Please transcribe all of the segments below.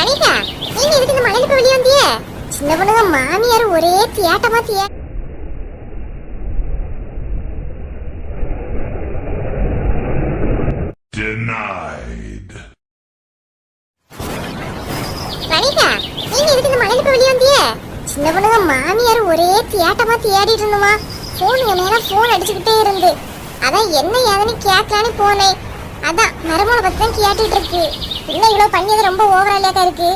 ரணிகா நீங்க எதுக்கு இந்த மலையில போய் வெளியே வந்தியே சின்ன பொண்ணுங்க மாமியார் ஒரே தியாட்டமா தியா Denied. நீங்க எதுக்கு இந்த மலையில போய் வெளியே வந்தியே சின்ன பொண்ணுங்க மாமியார் ஒரே தியாட்டமா தியாடிட்டு இருந்தோமா. போனுங்க நேரம் போன் அடிச்சுக்கிட்டே இருந்து. அதான் என்ன ஏதுன்னு கேட்கலான்னு போனேன். அதான் மரமோட பத்தி தான் கேட்டுட்டு இருக்கு. என்ன இவ்வளவு பண்ணியது ரொம்ப ஓவராலியாக்கா இருக்கு.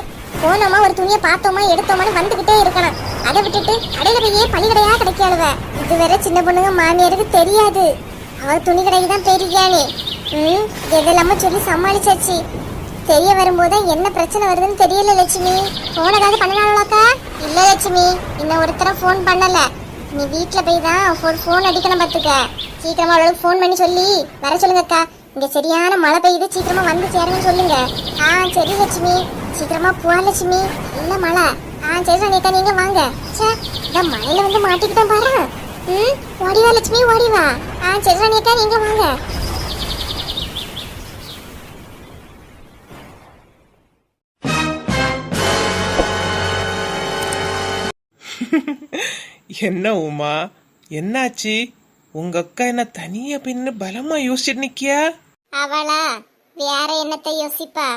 போனோமா ஒரு துணியை பார்த்தோமா எடுத்தோமான்னு வந்துகிட்டே இருக்கணும். அதை விட்டுட்டு கடையில போயே பள்ளிக்கடையா கிடைக்காளுவ. இதுவரை சின்ன பொண்ணுங்க மாமியாருக்கு தெரியாது. அவ துணி கடைக்கு தான் பெரியானே ம் எதெல்லாம சொல்லி சமாளிச்சாச்சு. தெரிய வரும்போது என்ன பிரச்சனை வருதுன்னு தெரியல லட்சுமி. போன் ஏதாவது பண்ணினாங்களாக்கா இல்ல லட்சுமி. இன்னும் ஒருத்தர ஃபோன் பண்ணல. நீ வீட்டில் போய் தான் ஒரு ஃபோன் அடிக்கணும் பார்த்துக்க சீக்கிரமா அவளுக்கு ஃபோன் பண்ணி சொல்லி வர சொல்லுங்கக்கா. இங்க சரியான மழை பெய்யுது சீக்கிரமா வந்து சேருங்கன்னு சொல்லுங்க. ஆ சரி லட்சுமி. சீக்கிரமா போ லட்சுமி. இல்ல மழை. ஆ சரி ரணிகா நீங்க வாங்க. ச்சே இந்த மழையில வந்து மாட்டிக்கிட்டேன் பாரு. ம் ஓடிவா லட்சுமி ஓடிவா ஆ சரி ரணிகா நீங்க வாங்க. என்ன உமா? என்னாச்சு? உங்க அக்கா என்ன தனியா பின்னு பலமா யோசிச்சுட்டு நிக்கியா? அவளா? வேற என்னத்தை யோசிப்பா?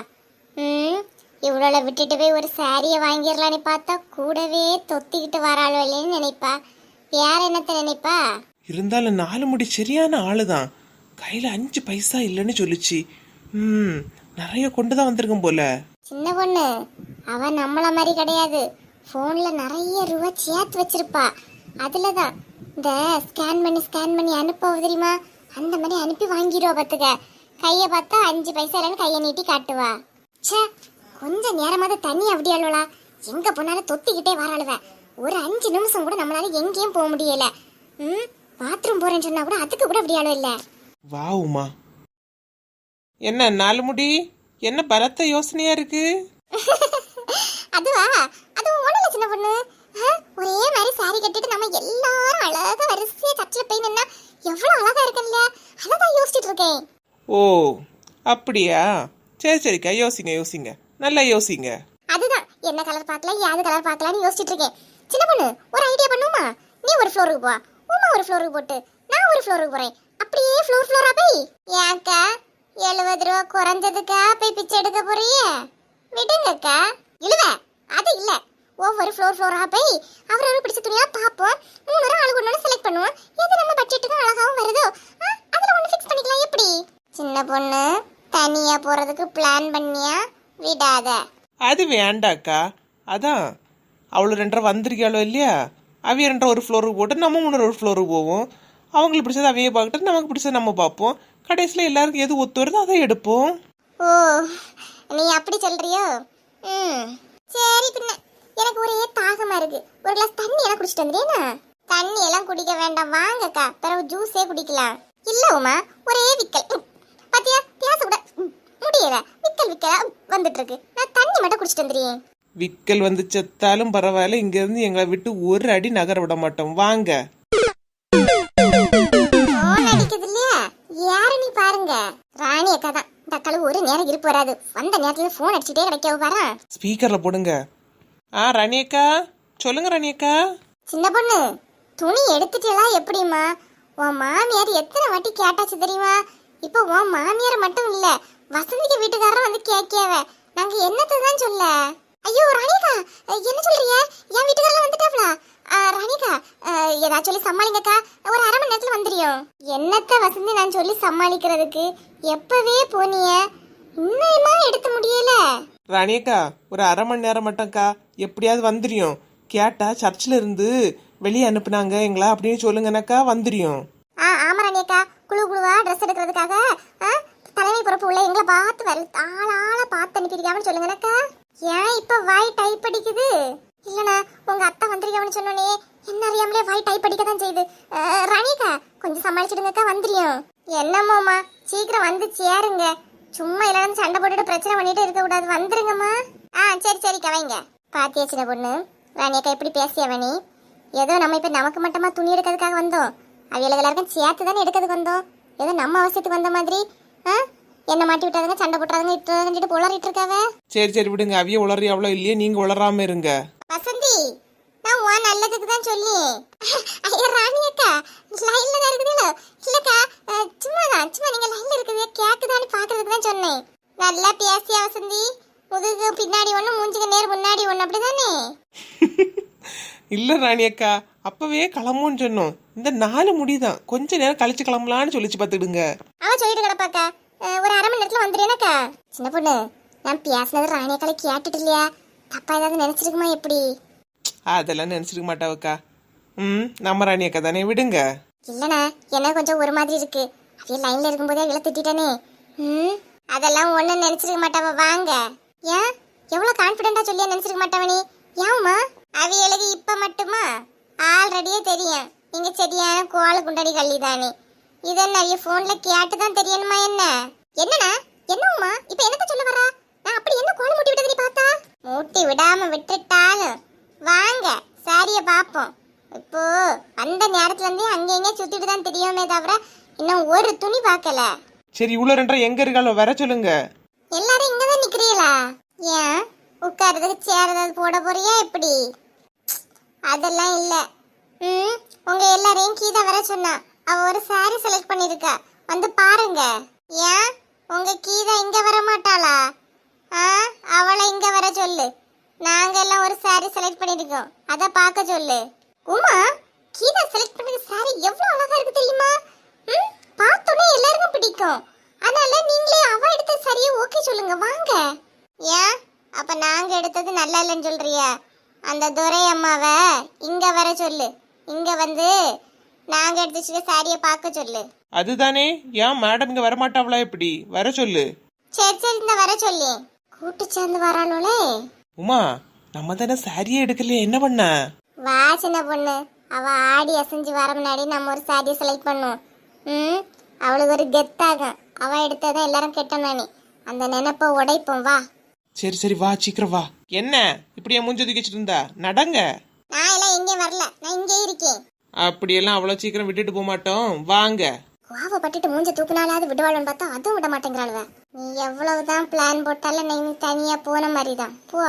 ம் இவ்வளோ விட்டுட்டு போய் ஒரு சாரியை வாங்கிடலான்னு பார்த்தா கூடவே தொத்திக்கிட்டு வராளுன்னு நினைப்பா. வேற என்னத்தை நினைப்பா? இருந்தாலும் நாலு முடி சரியான ஆளுதான். கையில அஞ்சு பைசா இல்லைன்னு சொல்லுச்சு. ம் நிறைய கொண்டு தான் வந்திருக்கும் போல. சின்ன பொண்ணு அவ நம்மள மாதிரி கிடையாது. ஃபோன்ல நிறைய ரூபா சேர்த்து வச்சிருப்பா. அதுல தான் இந்த ஸ்கேன் பண்ணி ஸ்கேன் பண்ணி அனுப்ப தெரியுமா? அந்த மாதிரி அனுப்பி வாங்கிடுவா பார்த்துக்க. கையை பார்த்தா அஞ்சு பைசா இல்லைன்னு கையை நீட்டி காட்டுவா. ச்சே கொஞ்ச நேரமாவது தண்ணி அப்படி அழுவலா? எங்க போனாலும் தொத்திக்கிட்டே வராளுவ ஒரு அஞ்சு நிமிஷம் கூட நம்மளால எங்கேயும் போக முடியல. ம் பாத்ரூம் போறேன்னு சொன்னா கூட அதுக்கு கூட அப்படி அழுவ இல்ல. வா உமா. என்ன நாலு முடி? என்ன பலத்த யோசனையா இருக்கு? அதுவா? அது ஒண்ணுல சின்ன பொண்ணு. ஒரே மாதிரி சாரி கட்டிட்டு நம்ம எல்லாரும் அழகா வரிசையா சர்ச்சில் போய் நின்னா எவ்வளவு அழகா இருக்குல்ல அதான் யோசிச்சுட்டு இருக்கேன். ஓ அப்படியா? சரி சரிக்கா யோசிங்க யோசிங்க. நல்லா யோசிங்க. அதுதான். என்ன கலர் பார்க்கலாம் யாது கலர் பார்க்கலாம்னு யோசிச்சுட்டு இருக்கேன். சின்ன பொண்ணு ஒரு ஐடியா பண்ணுமா? நீ ஒரு ஃப்ளோருக்கு போ. உமா ஒரு ஃப்ளோருக்கு போட்டு நான் ஒரு ஃப்ளோருக்கு போறேன். அப்படியே ஃப்ளோர் ஃப்ளோரா போய் ஏன்க்கா எழுபது ரூபா குறைஞ்சதுக்கா போய் பிச்சை எடுக்க போறியே விடுங்கக்கா. இழுவ. அது இல்ல. ஒவ்வொரு ஃப்ளோர் ஃப்ளோரா போய் அவரவர் பிடிச்ச துணியா பார்ப்போம். மூணு ஆளுக்கு ஒன்று செலக்ட் பண்ணுவோம். எது நம்ம பட்ஜெட்டுக்கு அழகா சின்ன பொண்ணு? தனியா போறதுக்கு பிளான் பண்ணியா? விடாத. அது வேண்டாக்கா அதான். அவ்வளோ ரெண்டரை வந்திருக்காளோ இல்லையா? அவைய ரெண்டரை ஒரு ஃப்ளோருக்கு போட்டு நம்ம மூணு ஒரு ஃப்ளோருக்கு போவோம். அவங்களுக்கு பிடிச்சது அவைய பார்க்கட்டு நமக்கு பிடிச்சது நம்ம பார்ப்போம். கடைசியில் எல்லாருக்கும் எது ஒத்து வருதோ அதை எடுப்போம். ஓ நீ அப்படி சொல்றியோ? ம். சரி பின்ன எனக்கு ஒரே தாகமா இருக்கு. ஒரு கிளாஸ் தண்ணி எல்லாம் குடிச்சிட்டு வந்துடுறேனா தண்ணி எல்லாம் குடிக்க வேண்டாம். வாங்கக்கா பிறகு ஜூஸே குடிக்கலாம். இல்ல உமா ஒரே விக்கல். பாத்தியா? பேச கூட முடியல. விக்கல் விக்கலா? வந்துட்டு இருக்கு நான் தண்ணி மட்டும் குடிச்சிட்டு வந்துடுறேன். விக்கல் வந்து செத்தாலும் பரவாயில்ல. இங்கேருந்து எங்களை விட்டு ஒரு அடி நகர விட மாட்டோம். வாங்க. அடிக்குது இல்லையா? யாரு நீ பாருங்க. ராணி அக்கா தான். அக்காளுக்கு ஒரு நேரம் இருப்பு வராது. வந்த நேரத்துல போன் அடிச்சுட்டே கிடைக்கவ பாரு. ஸ்பீக்கரில் போடுங்க. ஆ ரணியக்கா சொல்லுங்க ரணியக்கா சின்ன பொண்ணு துணி எடுத்துட்டலாம் எப்படிம்மா? உன் மாமியார் எத்தனை வாட்டி கேட்டாச்சு தெரியுமா? இப்போ உன் மாமியார் மட்டும் இல்ல வசந்திக்கு வீட்டுக்காரரும் வந்து கேட்கியாவ நாங்க என்னத்தை தான் சொல்ல? ஐயோ ராணிகா என்ன சொல்றீங்க? என் வீட்டுக்காரர் வந்துட்டாப்ல. ராணிகா ஏதாச்சும் சொல்லி சமாளிங்கக்கா? ஒரு அரை மணி நேரத்துல வந்துடும் என்னத்த வசந்தி நான் சொல்லி சமாளிக்கிறதுக்கு? எப்பவே போனிய. இன்னுமா எடுக்க முடியல? ரணியக்கா ஒரு அரை மணி நேரம் மட்டும்க்கா. எப்படியாவது வந்துடும் கேட்டா சர்ச்சில் இருந்து வெளியே அனுப்புனாங்க எங்களா அப்படின்னு சொல்லுங்கனாக்கா வந்துடும் ஆ ஆமா குழு குழுவாக ட்ரெஸ் எடுக்கிறதுக்காக ஆ, தலைமை பொறுப்பு உள்ள எங்களை பார்த்து வர. ஆள் பார்த்து அனுப்பியிருக்காமனு சொல்லுங்கனக்கா ஏன் இப்போ வாய் டைப் அடிக்குது இல்லைண்ணா உங்க அத்தை வந்திருக்காமனு சொன்னோன்னே என்ன அறியாமலே வாய் டைப் அடிக்க தான் செய்யுது ரணிகா கொஞ்சம் சமாளிச்சிடுங்கக்கா வந்துடும் என்னமோமா சீக்கிரம் வந்து சேருங்க சும்மா எல்லாரும் சண்டை போட்டுட்டு பிரச்சனை பண்ணிட்டு இருக்க கூடாது வந்துருங்கம்மா. ஆ சரி சரி கவைங்க பாத்தியா சின்ன பொண்ணு? ராணியக்கா எப்படி பேசியவனி ஏதோ நம்ம இப்ப நமக்கு மட்டுமா துணி எடுக்கிறதுக்காக வந்தோம். அவியலுக்கு எல்லாருக்கும் சேர்த்து தானே எடுக்கிறதுக்கு வந்தோம். ஏதோ நம்ம அவசியத்துக்கு வந்த மாதிரி ஆ? என்ன மாட்டி விட்டாதுங்க சண்டை போட்டாதுங்க இட்டாதுன்னு புலறிட்டு இருக்காவ? சரி சரி விடுங்க. அவிய உளறி அவ்வளோ இல்லையே நீங்க உளராம இருங்க. வசந்தி நான் உன் நல்லதுக்கு தான் சொல்லி ஐயா ராணி அக்கா லைன்ல தான் இருக்குதுல்ல இல்லக்கா சும்மா தான் சும்மா நீங்க லைன்ல இருக்குது கேக்குதான்னு பாக்குறதுக்கு தான் சொன்னேன். நல்லா பேசியா வசந்தி? முதுகு பின்னாடி ஒண்ணு மூஞ்சுக்கு நேர் முன்னாடி ஒண்ணு அப்படிதானே? இல்ல ராணி அக்கா அப்பவே கிளம்புன்னு சொன்னோம். இந்த நாலு முடிதான். கொஞ்ச நேரம் கழிச்சு கிளம்பலான்னு சொல்லிச்சு பார்த்துடுங்க அவ சொல்லிட்டு கிடப்பாக்கா ஒரு அரை மணி நேரத்துல வந்துடுறேனக்கா சின்ன பொண்ணு நான் பேசினது ராணி அக்கால கேட்டுட்டு இல்லையா? தப்பா ஏதாவது நினைச்சிருக்குமா எப்படி? அதெல்லாம் நினைச்சிருக்க மாட்டாவக்கா ம் நம்ம ராணி அக்கா தானே விடுங்க. இல்லண்ணா எனக்கு கொஞ்சம் ஒரு மாதிரி இருக்கு. அப்படியே லைன்ல இருக்கும்போதே இவ்வளவு திட்டானே ம் அதெல்லாம் ஒண்ணும் நினைச்சிருக்க மாட்டாவ. வாங்க. ஏன்? எவ்வளவு கான்பிடண்டா சொல்லியா நினைச்சிருக்க மாட்டாவனி ஏம்மா அவியலுக்கு இப்ப மட்டுமா ஆல்ரெடியே தெரியும் நீங்க சரியான கோல குண்டடி கள்ளி தானே இதை நிறைய போன்ல கேட்டு தான் தெரியணுமா என்ன? என்னண்ணா? என்னம்மா இப்ப என்னத்த சொல்ல வரா நான் அப்படி என்ன கோலம் மூட்டி விட்டது நீ பார்த்தா? மூட்டி விடாம விட்டுட்டாலும். வாங்க சாரிய பாப்போம் இப்போ அந்த நேரத்துல இருந்தே அங்க எங்க சுத்திட்டு தான் தெரியுமே தவிர இன்னும் ஒரு துணி பார்க்கல. சரி இவ்வளோ ரெண்டரை எங்க இருக்காளோ வர சொல்லுங்க. எல்லாரும் இங்க தான் நிக்கிறீங்களா ஏன்? உட்கார்றதுக்கு சேர் ஏதாவது போட போறியா எப்படி? அதெல்லாம் இல்ல. ம் உங்க எல்லாரையும் கீதா வர சொன்னா. அவ ஒரு சாரி செலக்ட் பண்ணிருக்கா. வந்து பாருங்க. ஏன்? உங்க கீதா இங்க வர மாட்டாளா? ஆ அவளை இங்க வர சொல்லு. நாங்க எல்லாம் ஒரு சாரி செலக்ட் பண்ணிருக்கோம். அத பார்க்க சொல்லு. உமா கீதா செலக்ட் பண்ணது சாரி எவ்வளவு அழகா இருக்கு தெரியுமா? ம் பார்த்தோன்னே எல்லாருக்கும் பிடிக்கும். அதனால நீங்களே அவ எடுத்த சரியா ஓகே சொல்லுங்க. வாங்க. ஏன்? அப்ப நாங்க எடுத்தது நல்லா இல்லைன்னு சொல்றியா? அந்த துரை அம்மாவை இங்க வர சொல்லு. இங்க வந்து நாங்க எடுத்து வச்சுக்க சாரியை பார்க்க சொல்லு. அதுதானே? ஏன் மேடம் இங்க வரமாட்டாவளா எப்படி? வர சொல்லு. சரி சரி இந்த வர சொல்லி. கூட்டு சேர்ந்து வரானுலே உமா நம்ம தானே சாரியே எடுக்கலையே என்ன பண்ண? வா சின்ன பொண்ணு. அவ ஆடி அசைஞ்சு வர முன்னாடி நம்ம ஒரு சாரியை செலக்ட் பண்ணுவோம். ம்? அவளுக்கு ஒரு கெத்தாகும் அவ எடுத்ததான் எல்லாரும் கெட்டணும் நீ அந்த நினைப்ப உடைப்போம் வா. சரி சரி வா சீக்கிரம் வா. என்ன? இப்படியே மூஞ்சி தூக்கி வச்சுட்டு இருந்தா? நடங்க. நான் எல்லாம் எங்கேயும் வரல? நான் இங்கே இருக்கேன். அப்படியெல்லாம் அவ்வளோ சீக்கிரம் விட்டுட்டு போக மாட்டோம். வாங்க. கோவப்பட்டுட்டு மூஞ்ச தூக்குனாலாவது விடுவாளுன்னு பார்த்தா அதுவும் விட மாட்டேங்கிறாளுவ. நீ எவ்வளவுதான் பிளான் போட்டாலும் நீ தனியா போன மாதிரி தான் போ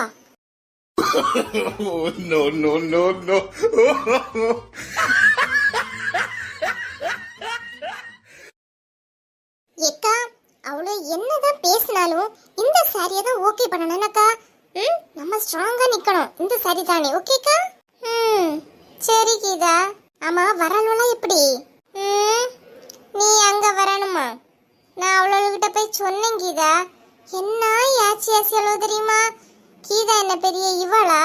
no, no, no. ஏக்கா அவளு என்னதான் பேசினாலும் இந்த சாரியை தான் ஓகே பண்ணணும்னாக்கா. ம் நம்ம ஸ்ட்ராங்கா நிக்கணும். இந்த சாரி தானே ஓகேக்கா ம் சரி கீதா. ஆமா வரணும்னா எப்படி? ம் நீ அங்க வரணுமா? நான் அவளோகிட்ட போய் சொன்னேன் கீதா. என்ன யாச்சி யாச்சி அளவு தெரியுமா? கீதா என்ன பெரிய இவளா?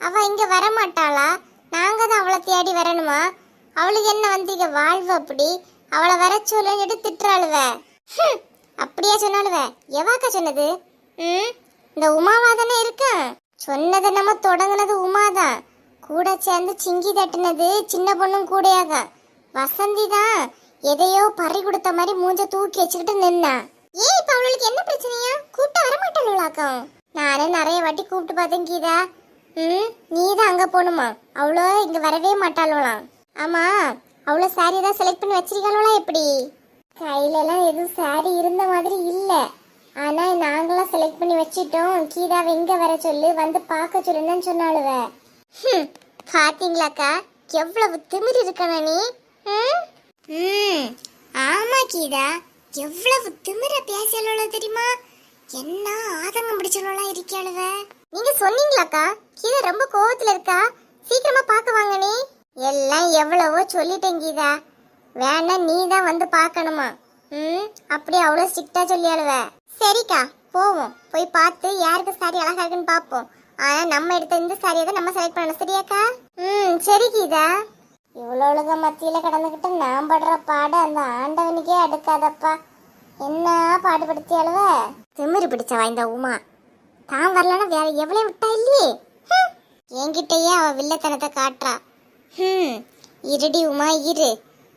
அவ இங்க வர மாட்டாளா நாங்க தான் அவளை தேடி வரணுமா? அவளுக்கு என்ன வந்து இங்க வாழ்வு அப்படி? அவளை வர சொல்லுன்னு திட்டுறாளுவ? அப்படியே சொன்னாளுவ. சொன்னாலுவ எவாக்கா சொன்னது? ம் இந்த உமாவா தானே இருக்கா? சொன்னது நம்ம தொடங்குனது உமாதான். கூட சேர்ந்து சிங்கி தட்டினது சின்ன பொண்ணும் கூடையாக. வசந்தி தான் எதையோ பறி கொடுத்த மாதிரி மூஞ்ச தூக்கி வச்சுக்கிட்டு நின்னா. ஏன் இப்ப அவளுக்கு என்ன பிரச்சனையா? கூப்பிட்டு வர மாட்டாளாக்கம் நானே நிறைய வாட்டி கூப்பிட்டு பார்த்தேன் கீதா. ம் நீ தான் அங்க போகணுமா? அவ்வளோ இங்க வரவே மாட்டாளாம் ஆமா அவ்வளோ சாரி தான் செலக்ட் பண்ணி வச்சிருக்காளா எப்படி? கையில எல்லாம் எதுவும் சாரி இருந்த மாதிரி இல்லை. ஆனா நாங்களாம் செலக்ட் பண்ணி வச்சிட்டோம். கீதாவை எங்க வர சொல்லு வந்து பார்க்க சொல்லுன்னு சொன்னாளுவ. ஹம், பாத்தீங்களாக்கா? எவ்வளவு திமிர் இருக்கணும் நீ? ம்? ஆமா கீதா. எவ்வளவு திமிர பேசல தெரியுமா? என்ன ஆதங்கம் பிடிச்சவளா இருக்கியாளுவ? நீங்க சொன்னீங்களாக்கா? கீதா ரொம்ப கோவத்துல இருக்கா? சீக்கிரமா பார்க்க வாங்க நீ. எல்லாம் எவ்வளவோ சொல்லிட்டேன் கீதா. வேணா நீ தான் வந்து பார்க்கணுமா? ம்? அப்படி அவ்வளோ ஸ்ட்ரிக்டா சொல்லியாளுவ. சரிக்கா போவோம். போய் பார்த்து யாருக்கு சாரி அழகா இருக்குன்னு பார்ப்போம். ஆனா நம்ம எடுத்த இந்த சாரியை தான் நம்ம செலக்ட் பண்ணணும். சரியாக்கா? ம் சரி கீதா. இவ்வளோளுக மத்தியில கடந்துக்கிட்டு நான் படுற பாடு அந்த ஆண்டவனுக்கே அடுக்காதப்பா. என்ன பாடுபடுத்தி அழுவ? திமிரு பிடிச்சவா இந்த உமா. தான் வரலன்னா வேற எவ்வளவு விட்டா இல்லையே? என்கிட்டயே அவ வில்லத்தனத்தை காட்டுறா. ஹம். இருடி உமா இரு.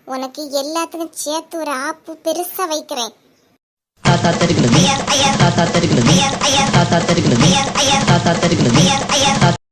உனக்கு எல்லாத்துக்கும் சேர்த்து ஒரு ஆப்பு பெருசா வைக்கிறேன். తాతరిగులు తాతరిగులు తాతరిగులు తాతరిగులు తాతరిగులు